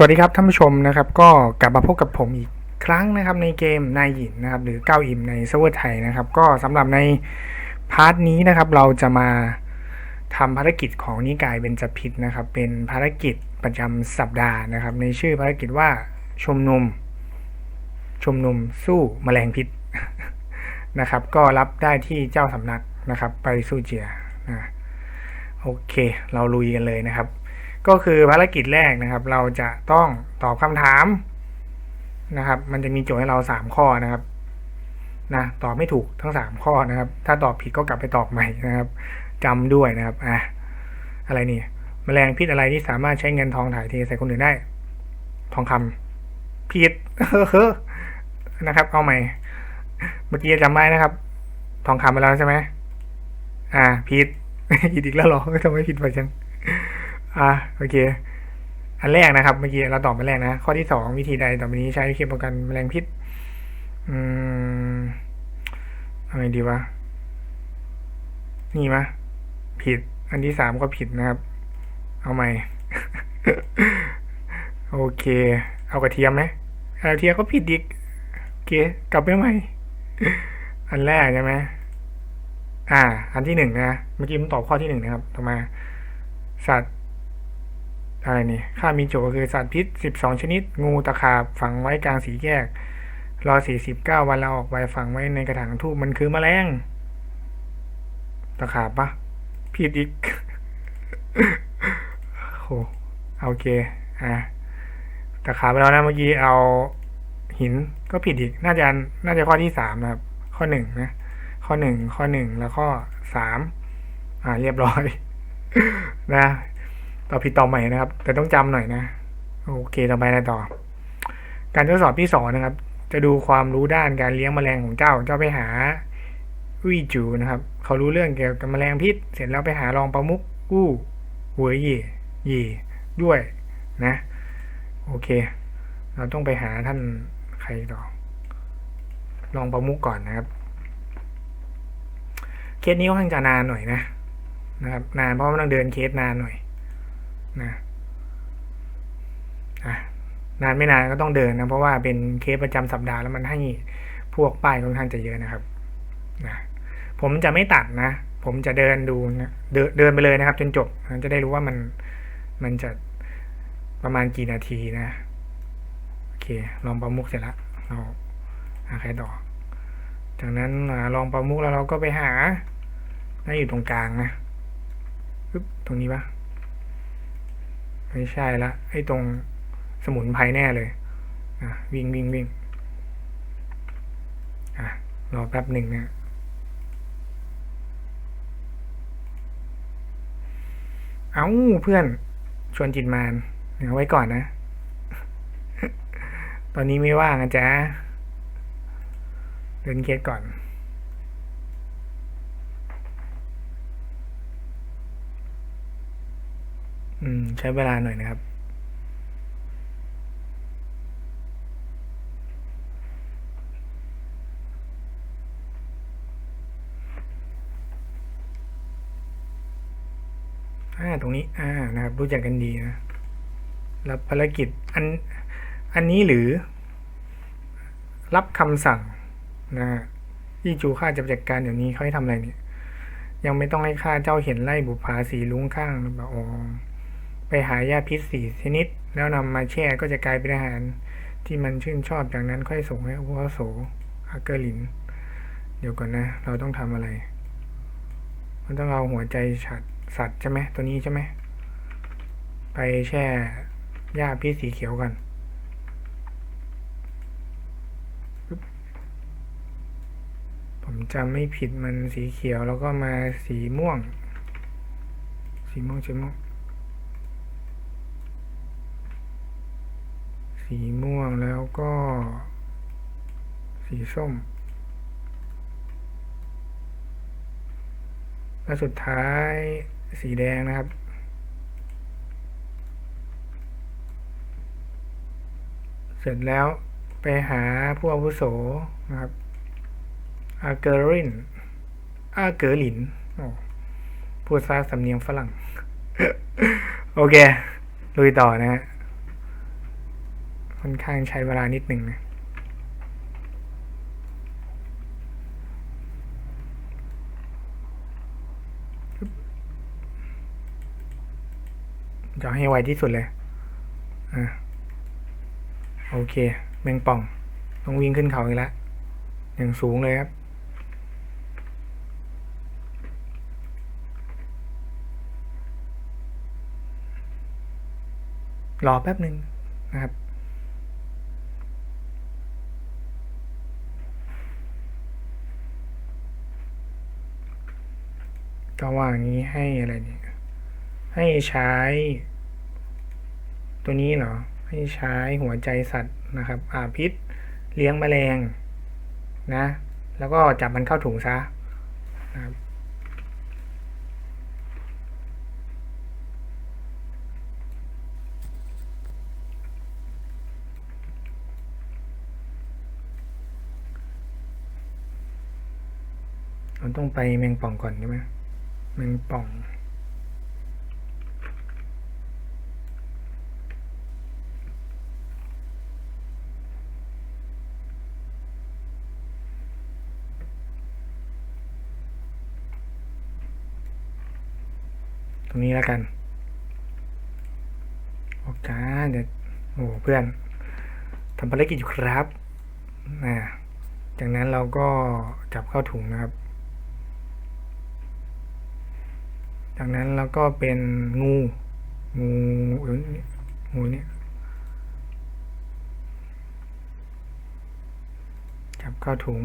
สวัสดีครับท่านผู้ชมนะครับก็กลับมาพบกับผมอีกครั้งนะครับในเกมนายหยินนะครับหรือเก้าอิมในเซิร์ฟเวอร์ไทยนะครับก็สำหรับในพาร์ทนี้นะครับเราจะมาทำภารกิจของนิกายเบญจพิษนะครับเป็นภารกิจประจำสัปดาห์นะครับ ในชื่อภารกิจว่าชุมนุมชุมนุมสู้แมลงพิษนะครับ ก็รับได้ที่เจ้าสำนักนะครับ ไปสู้เจียนะโอเค เราลุยกันเลยนะครับ ก็คือภารกิจแรกนะครับ เราจะต้องตอบคำถามนะครับ มันจะมีโจทย์ให้เราสามข้อนะครับนะตอบไม่ถูกทั้งสามข้อนะครับ ถ้าตอบผิดก็กลับไปตอบใหม่นะครับจำด้วยนะครับอะอะไรนี่แมลงพิษอะไรที่สามารถใช้เงินทองถ่ายเทใส่คนอื่นได้ ทองคำผิดเฮ้อนะครับ เอาใหม่ เมื่อกี้จำได้นะครับ ทองคำไปแล้วใช่ไหมอ่าผิดผิดอีกแล้วหรอทำไมผิดไปจัง อะโอเค อันแรกนะครับ เมื่อกี้เราตอบไปแรกนะ ข้อที่สองวิธีใดต่อไปนี้ใช้เคมีป้องกันแมลงพิษ อืมอาไงดีวะ นี่มะ ผิด อันที่สามก็ผิดนะครับ เอาใหม่ โอเค เอากระเทียมไหมกระเทียมก็ผิดอีกโอเค กลับไปใหม่ อันแรกใช่ไหมอ่า อันที่หนึ่งนะ เมื่อกี้ผมตอบข้อที่หนึ่งนะครับ ต่อมา สัตว์ อะไรนี่ค่ามีโจก็คือสัตว์พิษสิบสองชนิด งูตะขาบฝังไว้กลางสีแยก รอสี่สิบเก้าวันแล้วออกไปฝังไว้ในกระถางทูบมันคือแมลง ตะขาบปะผิดอีกโหโอเค อะตะขาบไปแล้วนะเมื่อกี้เอาหินก็ผิดอีก น่าจะน่าจะข้อที่สามนะครับ ข้อหนึ่งนะ ข้อหนึ่งข้อหนึ่งแล้วข้อสามอ่า เรียบร้อย นะ ต่อผิดต่อใหม่นะครับ แต่ต้องจำหน่อยนะโอเคต่อไปนะต่อ การทดสอบที่สองนะครับ จะดูความรู้ด้านการเลี้ยงแมลงของเจ้าเจ้าไปหาวิจูนะครับ เขารู้เรื่องเกี่ยวกับแมลงพิษ เสร็จแล้วไปหารองประมุกกู้หวยเย่เย่ด้วยนะโอเค เราต้องไปหาท่านใครต่อรองประมุกก่อนนะครับ เคสนี้ค่อนข้างจะนานหน่อยนะนะครับ นานเพราะมันต้องเดินเคสนานหน่อย นะนานไม่นานก็ต้องเดินนะเพราะว่าเป็นเคสประจำสัปดาห์แล้วมันให้พวกป้ายค่อนข้างจะเยอะนะครับนะผมจะไม่ตัดนะ ผมจะเดินดูนะเดินเดินไปเลยนะครับ จนจบจะได้รู้ว่ามันมันจะประมาณกี่นาทีนะโอเค ลองประมุกเสร็จแล้วเราหาใครต่อ จากนั้นลองประมุกแล้วเราก็ไปหาน่าอยู่ตรงกลางนะปึ๊บตรงนี้ปะ ไม่ใช่ละไอ้ตรงสมุนไพรแน่เลยอะวิ่งวิ่งวิ่งอะรอแป๊บหนึ่งนะเอาเพื่อนชวนจิตมานเอาไว้ก่อนนะ ตอนนี้ไม่ว่างนะจ๊ะเดินเคสก่อน อืม ใช้เวลาหน่อยนะครับอ่าตรงนี้ อ่า นะครับ รู้จักกันดีนะ รับภารกิจ อัน อันนี้หรือ รับคำสั่ง นะฮะที่จูข้าจะจัดการเดี๋ยวนี้เขาให้ทำอะไรเนี่ย ยังไม่ต้องให้ข้าเจ้าเห็นไล่บุปผาสีลุงข้างแบบอ๋อ ไปหายาพิษสี่ชนิด แล้วนำมาแช่ก็จะกลายเป็นอาหารที่มันชื่นชอบจากนั้นค่อยส่งให้อาวุโสอาเกอร์ลิน เดี๋ยวก่อนนะ เราต้องทำอะไร มันต้องเอาหัวใจฉัดสัตว์ใช่ไหมตัวนี้ใช่ไหมไปแช่หญ้าพิษสีเขียวกันผมจำไม่ผิดมันสีเขียวแล้วก็มาสีม่วง สีม่วงสีม่วง สีม่วงแล้วก็ สีส้ม และสุดท้ายสีแดงนะครับ เสร็จแล้วไปหาผู้อาวุโสนะครับอาเกอรินอาเกอร์ลินโอ้พูดซาสำเนียงฝรั่ง โอเค ลุยต่อนะฮะ ค่อนข้างใช้เวลานิดหนึ่งนะจะให้ไวที่สุดเลย อะ โอเค แมงป่อง ต้องวิ่งขึ้นเขาอีกแล้ว อย่างสูงเลยครับ รอแป๊บหนึ่งนะครับ ก็ว่าอย่างนี้ให้อะไรเนี่ยให้ใช้ ตัวนี้เหรอ ให้ใช้หัวใจสัตว์นะครับอาพิษเลี้ยงแมลงนะ แล้วก็จับมันเข้าถุงซะนะครับเราต้องไปแมงป่องก่อนใช่ไหม แมงป่อง ตรงนี้แล้วกันโอเคเดี๋ยวโอ้เพื่อนทำภารกิจอยู่ครับนะจากนั้นเราก็จับเข้าถุงนะครับ จากนั้นเราก็เป็นงูงูงูเนี่ยจับเข้าถุง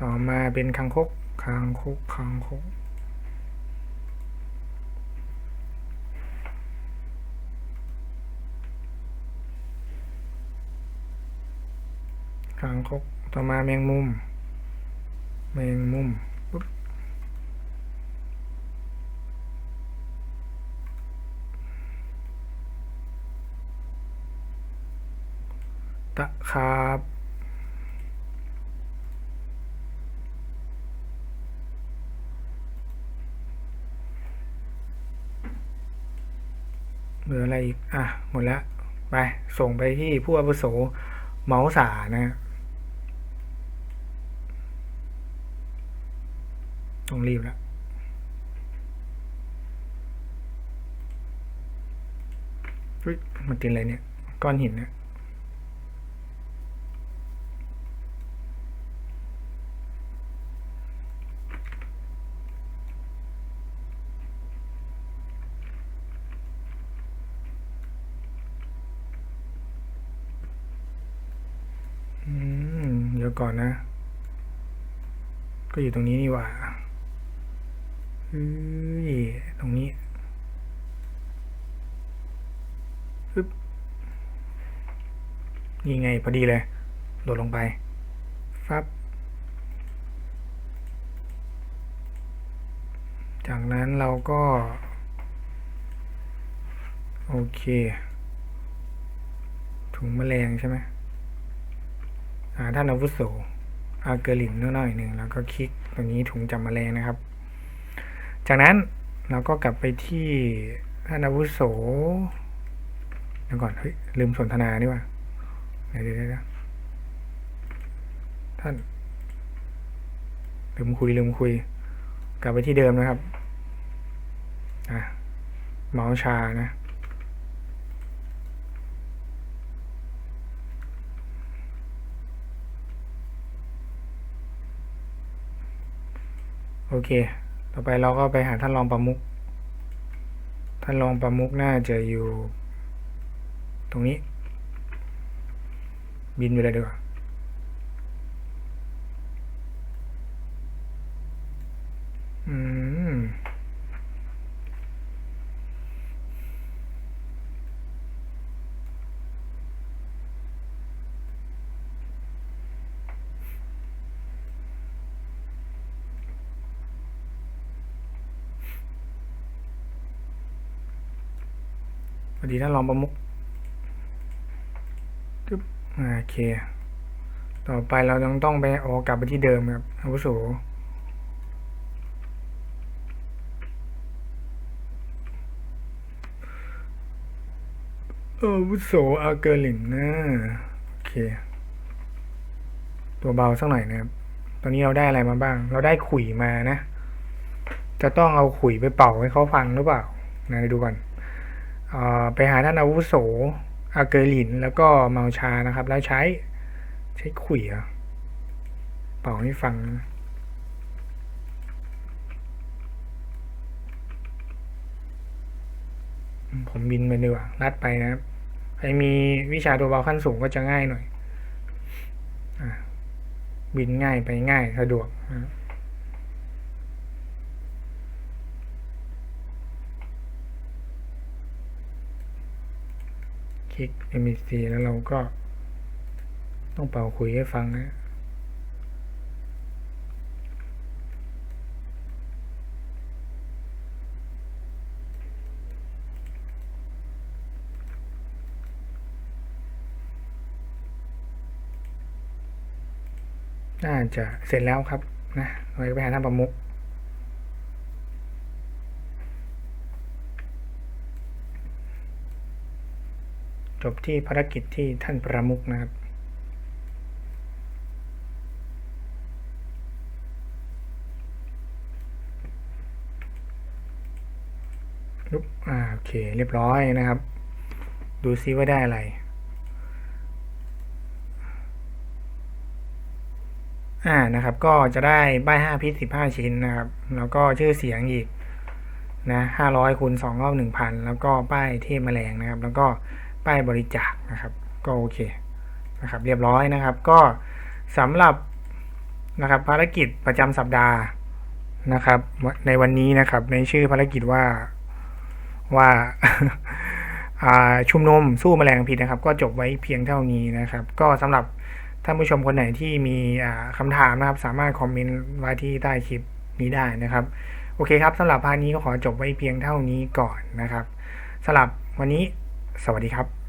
ต่อมาเป็นคางคกคางคกคางคกคางคกต่อมาแมงมุม แมงมุม ปุ๊บตะขาบเหลืออะไรอีก อะ หมดแล้ว ไป ส่งไปที่ผู้อาวุโสเมาสานะ ต้องรีบแล้ว มันติดอะไรเนี่ย ก้อนหินเนี่ย เดี๋ยวก่อนนะ ก็อยู่ตรงนี้นี่ว่าเฮ้ยตรงนี้ฮึบนี่ไงพอดีเลย โดดลงไป ฟับ จากนั้นเราก็ โอเค ถุงแมลงใช่ไหม ท่านอาวุโสอาเกลินนิดหน่อยหนึ่งแล้วก็คลิกตรงนี้ถุงจับแมลงนะครับ จากนั้นเราก็กลับไปที่ท่านอาวุโสเดี๋ยวก่อนเฮ้ยลืมสนทนานี่ว่าเดี๋ยวเดี๋ยวเดี๋ยวท่านลืมคุยลืมคุย กลับไปที่เดิมนะครับอะเมาส์ชานะ โอเค ต่อไปเราก็ไปหาท่านรองประมุขท่านรองประมุขน่าจะอยู่ ตรงนี้ บินไปเลยดีกว่า อืม ส วัสดีท่านรองประมุขจึ๊บโอเค ต่อไปเราต้องต้องไปออกกลับไปที่เดิมครับอาวุโสอาวุโสอาเกอร์ลินนะโอเค ตัวเบาสักหน่อยนะครับ ตอนนี้เราได้อะไรมาบ้าง เราได้ขุยมานะ จะต้องเอาขุยไปเป่าให้เขาฟังหรือเปล่านะดูก่อน ไปหาท่านอาวุโสอาเกอร์ลินแล้วก็เมาชานะครับ แล้วใช้ใช้ขุยเป่าให้ฟังผมบินไปดีกว่าลัดไปนะครับใครมีวิชาตัวเบาขั้นสูงก็จะง่ายหน่อยอบินง่ายไปง่ายสะดวกนะ คลิก MBC แล้วเราก็ ต้องเป่าคุยให้ฟังนะน่าจะเสร็จแล้วครับนะเราไปหาท่านประมุข จบที่ภารกิจที่ท่านประมุขนะครับ ลุกอ่าโอเค เรียบร้อยนะครับ ดูซิว่าได้อะไร อ่านะครับ ก็จะได้ใบห้าพิษสิบห้าชิ้นนะครับ แล้วก็ชื่อเสียงอีกนะห้าร้อยคูณสองรอบหนึ่งพันแล้วก็ป้ายเทพแมลงนะครับ แล้วก็ ป้ายบริจาคนะครับ ก็โอเคนะครับ เรียบร้อยนะครับ ก็สำหรับนะครับภารกิจประจำสัปดาห์นะครับ ในวันนี้นะครับในชื่อภารกิจว่าว่าชุมนุมสู้แมลงพิษนะครับ ก็จบไว้เพียงเท่านี้นะครับ ก็สำหรับท่านผู้ชมคนไหนที่มีอ่าคำถามนะครับ สามารถคอมเมนต์ไว้ที่ใต้คลิปนี้ได้นะครับ โอเคครับสำหรับพาร์ทนี้ก็ขอจบไว้เพียงเท่านี้ก่อนนะครับสำหรับวันนี้ สวัสดีครับ